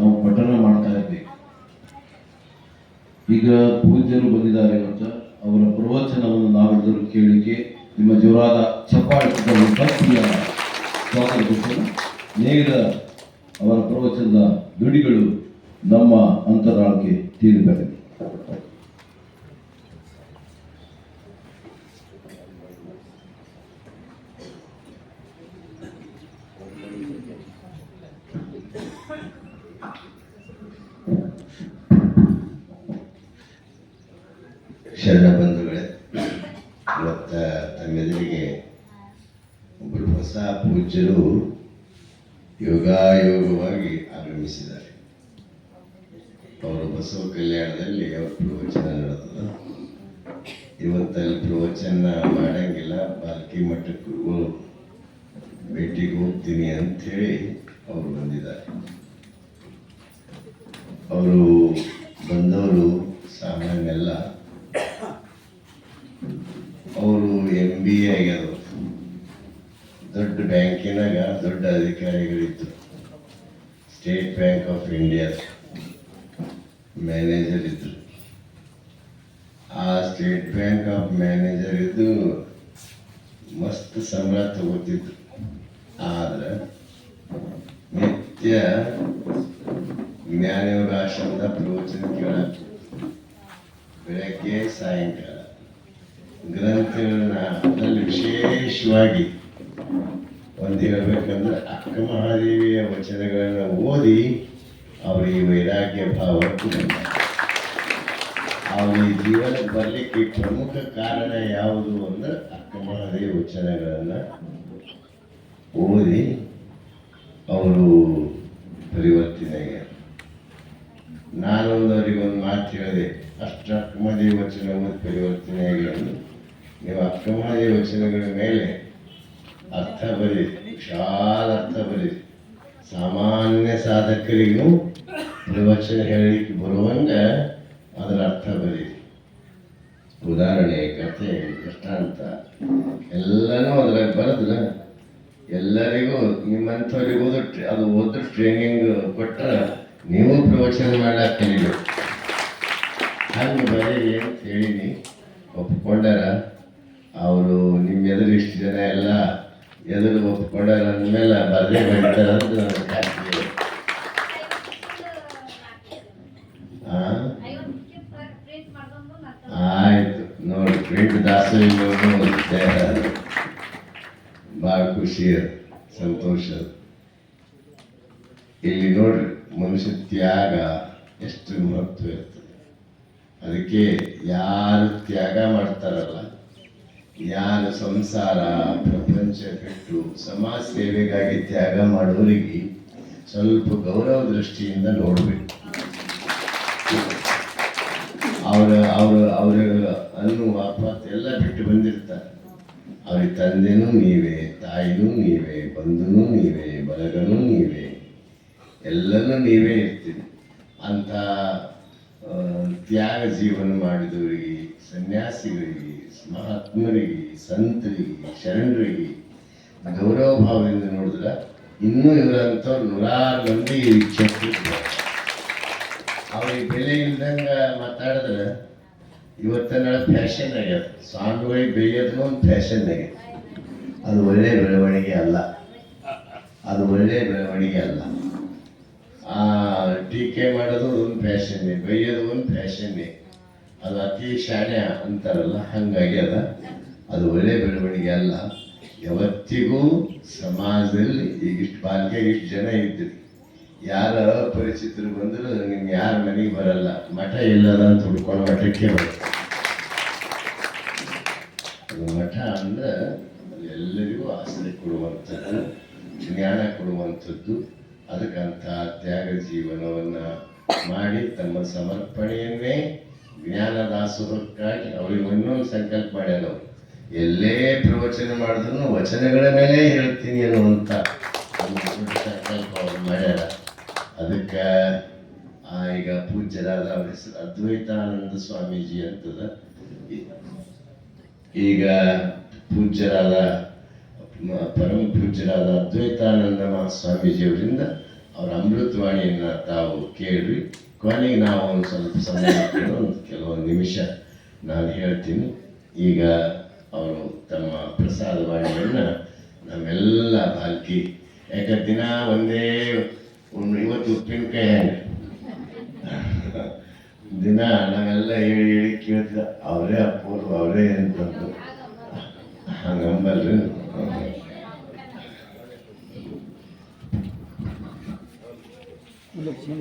ನಾವು ಪಠಣ ಮಾಡ್ತಾ ಇರ್ಬೇಕು. ಈಗ ಪೂಜ್ಯರು ಬಂದಿದ್ದಾರೆ ಅಂತ ಅವರ ಪ್ರವಚನವನ್ನು ನಾವೆಲ್ಲರೂ ಕೇಳಿಕೆ ನಿಮ್ಮ ಜೋರಾದ ಸ್ವಾಗತ ನೇರ ಅವರ ಪ್ರವಚನದ ದುಡಿಗಳು ನಮ್ಮ ಅಂತರಾಳಕ್ಕೆ ತೀರಿಬರಲಿ ಶರಣ ಬಂಧುಗಳೇ, ಇವತ್ತ ತಮ್ಮೆದುರಿಗೆ ಒಬ್ಬರು ಹೊಸ ಪೂಜ್ಯರು ಯೋಗಾಯೋಗವಾಗಿ ಆಗಮಿಸಿದ್ದಾರೆ. ಅವರು ಬಸವ ಕಲ್ಯಾಣದಲ್ಲಿ ಅವ್ರ ಪ್ರವಚನ ನಡೆದ ಇವತ್ತಲ್ಲಿ ಪ್ರವಚನ ಮಾಡಂಗಿಲ್ಲ, ಬಾಲ್ಕಿ ಮಠಕ್ಕೂ ಭೇಟಿಗೆ ಹೋಗ್ತೀನಿ ಅಂಥೇಳಿ ಅವರು ಬಂದಿದ್ದಾರೆ. ಅವರು ಬಂದವರು ಸಾಮಾನ್ಯಲ್ಲ ದೊಡ್ಡ ಬ್ಯಾಂಕಿನಾಗ ದೊಡ್ಡ ಅಧಿಕಾರಿಗಳಿತ್ತು State Bank of India manager ಇದ್ರು. ಆ ಸ್ಟೇಟ್ ಬ್ಯಾಂಕ್ ಆಫ್ ಮ್ಯಾನೇಜರ್ ಇದ್ದು ಮಸ್ತ್ ಸಂಬಳ ತಗೋತಿದ್ರು. ಆದ್ರೆ ನಿತ್ಯ ಜ್ಞಾನಯೋಗ ಆಶ್ರಮದ ಪ್ರವಚನ ಕೇಳಕ್ ಬೆಳಗ್ಗೆ ಸಾಯಂಕಾಲ ಗ್ರಂಥಗಳನ್ನ ಅದರಲ್ಲಿ ವಿಶೇಷವಾಗಿ ಒಂದು ಹೇಳ್ಬೇಕಂದ್ರೆ ಅಕ್ಕ ಮಹಾದೇವಿಯ ವಚನಗಳನ್ನು ಓದಿ ಅವರಿಗೆ ವೈರಾಗ್ಯ ಭಾವ ಬಂದ. ಜೀವನ ಬರಲಿಕ್ಕೆ ಪ್ರಮುಖ ಕಾರಣ ಯಾವುದು ಅಂದ್ರೆ ಅಕ್ಕ ಮಹಾದೇವಿ ವಚನಗಳನ್ನು ಓದಿ ಅವರು ಪರಿವರ್ತನೆಗೆ. ನಾನೊಂದು ಅವರಿಗೆ ಒಂದು ಮಾತು ಹೇಳಿದೆ, ಅಷ್ಟು ಅಕ್ಕಮದೇವಿ ವಚನ ಪರಿವರ್ತನೆ ಆಗ್ಯಾರ ನೀವು ಅಕ್ಕಮಹಾದೇವಿ ವಚನಗಳ ಮೇಲೆ ಅರ್ಥ ಬರೀ ವಿಶಾಲ ಅರ್ಥ ಬರೀ ಸಾಮಾನ್ಯ ಸಾಧಕರಿಗೂ ಪ್ರವಚನ ಹೇಳಲಿಕ್ಕೆ ಬರುವಂಗ ಅದರ ಅರ್ಥ ಬರೀ ಉದಾಹರಣೆ, ಕಥೆ, ದೃಷ್ಟಾಂತ. ಎಲ್ಲನೂ ಅದ್ರಾಗ ಬರದ್ರ ಎಲ್ಲರಿಗೂ, ನಿಮ್ಮಂಥವ್ರಿಗೆ ಓದೋ ಅದು ಓದ್ರ ಟ್ರೈನಿಂಗ್ ಕೊಟ್ಟರೆ ನೀವು ಪ್ರವಚನ ಮಾಡಕ್ಕೆ ಕಲಿಬೇಕು ಹಂಗೆ ಬರೀ ಅಂತ ಹೇಳಿನಿ. ಒಪ್ಕೊಂಡಾರ, ಅವರು ನಿಮ್ಮ ಎದುರು ಇಷ್ಟು ಜನ ಎಲ್ಲ ಎದುರು ಒಪ್ಕೊಂಡಾರ ಅಂದಮೇಲೆ ಬರದೇ ಬರೀತಾರೆ ಅಂತ ನನಗೆ ಖಾತ್ರಿ? ಆಯ್ತು ನೋಡಿ ಪ್ರಿಂಟ್ ದಾಸೋಹ ಭಾಳ ಖುಷಿ ಅದು, ಸಂತೋಷ. ಇಲ್ಲಿ ನೋಡ್ರಿ ಮನುಷ್ಯ ತ್ಯಾಗ ಎಷ್ಟು ಮಹತ್ವ ಇರ್ತದೆ ಅದಕ್ಕೆ ಯಾರು ತ್ಯಾಗ ಮಾಡ್ತಾರಲ್ಲ ಯಾರು ಸಂಸಾರ ಪ್ರಪಂಚ ಬಿಟ್ಟು ಸಮಾಜ ಸೇವೆಗಾಗಿ ತ್ಯಾಗ ಮಾಡೋರಿಗೆ ಸ್ವಲ್ಪ ಗೌರವ ದೃಷ್ಟಿಯಿಂದ ನೋಡಬೇಕು. ಅವರ ಅವರ ಅವರ ಅನ್ನು ವಾಪಸ್ ಎಲ್ಲ ಬಿಟ್ಟು ಬಂದಿರ್ತಾರೆ. ಅವ್ರ ತಂದೆನೂ ನೀವೇ, ತಾಯಿನೂ ನೀವೇ, ಬಂಧುನೂ ನೀವೇ, ಬಲಗನೂ ನೀವೇ, ಎಲ್ಲನೂ ನೀವೇ ಇರ್ತೀರಿ. ಅಂತ ತ್ಯಾಗ ಜೀವನ ಮಾಡಿದವರಿಗೆ ಸನ್ಯಾಸಿಗಳಿಗೆ ಮಹಾತ್ಮರಿಗೆ ಸಂತರಿಗೆ ಶರಣರಿಗೆ ಗೌರವ ಭಾವದಿಂದ ನೋಡಿದ್ರೆ ಇನ್ನೂ ಇವರಂಥವ್ರು ನೂರಾರು ಮಂದಿ ಅವ್ರಿಗೆ ಬೆಲೆ ಇಲ್ದಂಗ ಮಾತಾಡಿದ್ರೆ ಇವತ್ತಿನ ಫ್ಯಾಷನ್ ಆಗ್ಯದ. ಸ್ವಾಮಿಗಳಿಗೆ ಬೆಳೆಯೋದು ಒಂದು ಫ್ಯಾಷನ್ ಆಗ್ಯದ. ಅದು ಒಳ್ಳೆಯ ಬೆಳವಣಿಗೆ ಅಲ್ಲ. ಅದು ಒಳ್ಳೆಯ ಬೆಳವಣಿಗೆ ಅಲ್ಲ. ಆ ಟೀಕೆ ಮಾಡೋದು ಒಂದು ಫ್ಯಾಷನ್ನೇ ಬೈಯೋದು ಒಂದು ಫ್ಯಾಷನ್ನೇ ಅದು ಅತಿ ಶಾಣೆ ಅಂತಾರಲ್ಲ, ಹಂಗಾಗಿ ಅದ. ಅದು ಒಳ್ಳೆ ಬೆಳವಣಿಗೆ ಅಲ್ಲ. ಯಾವತ್ತಿಗೂ ಸಮಾಜದಲ್ಲಿ ಈಗ ಇಷ್ಟು ಬಾಲ್ಗೆ ಇಷ್ಟು ಜನ ಇದ್ರಿ ಯಾರ ಪರಿಚಿತರು ಬಂದರೂ ನಿಮ್ಗೆ ಯಾರ ಮನೆಗೆ ಬರಲ್ಲ. ಮಠ ಇಲ್ಲದ ಅಂತ ಹುಡ್ಕೊಂಡು ಮಠಕ್ಕೆ ಅದು ಮಠ ಅಂದ್ರೆ ಎಲ್ಲರಿಗೂ ಆಸರೆ ಕೊಡುವಂಥದ್ದು, ಜ್ಞಾನ ಕೊಡುವಂಥದ್ದು. ಅದಕ್ಕಂತ ತ್ಯಾಗ ಜೀವನವನ್ನ ಮಾಡಿ ತಮ್ಮ ಸಮರ್ಪಣೆಯನ್ನೇ ಜ್ಞಾನ ದಾಸೋಹಕ್ಕಾಗಿ ಅವ್ರಿಗೆ ಸಂಕಲ್ಪ ಮಾಡ್ಯಾರ ಅವ್ರು. ಎಲ್ಲೇ ಪ್ರವಚನ ಮಾಡಿದ್ರು ವಚನಗಳ ಮೇಲೆ ಹೇಳ್ತೀನಿ ಅನ್ನುವಂತ ದೊಡ್ಡ ಸಂಕಲ್ಪ ಅವ್ರು ಮಾಡ್ಯಾರ. ಅದಕ್ಕೆ ಈಗ ಪೂಜ್ಯರಾದ ಅವ್ರ ಹೆಸರು ಅದ್ವೈತಾನಂದ ಸ್ವಾಮೀಜಿ ಅಂತದ. ಈಗ ಪೂಜ್ಯರಾದ ಪರಮ ಪೂಜ್ಯರಾದ ಅದ್ವೈತಾನಂದ ಮಹಾಸ್ವಾಮೀಜಿಯವರಿಂದ ಅವ್ರ ಅಮೃತವಾಣಿಯನ್ನು ತಾವು ಕೇಳಿ ಕೊನೆಗೆ ನಾವು ಒಂದು ಸ್ವಲ್ಪ ಸಮಯ ಕೆಲವೊಂದು ನಿಮಿಷ ನಾನು ಹೇಳ್ತೀನಿ. ಈಗ ಅವರು ತಮ್ಮ ಪ್ರಸಾದ ವಾಣಿಯನ್ನು ನಮ್ಮೆಲ್ಲ ಬಾಲ್ಕಿ ಯಾಕೆ ದಿನ ಒಂದೇ ಇವತ್ತು ಉಪ್ಪಿನಕಾಯಿ ಹಂಗೆ. ದಿನ ನಾವೆಲ್ಲ ಹೇಳಿ ಹೇಳಿ ಕೇಳ್ತಿದ್ದ ಅವರೇ ಅಪ್ಪೋರು ಅವರೇ ಅಂತಂದು ಹಂಗಂಬಲ್ರಿ ಮುಂದಕ್ಕೆ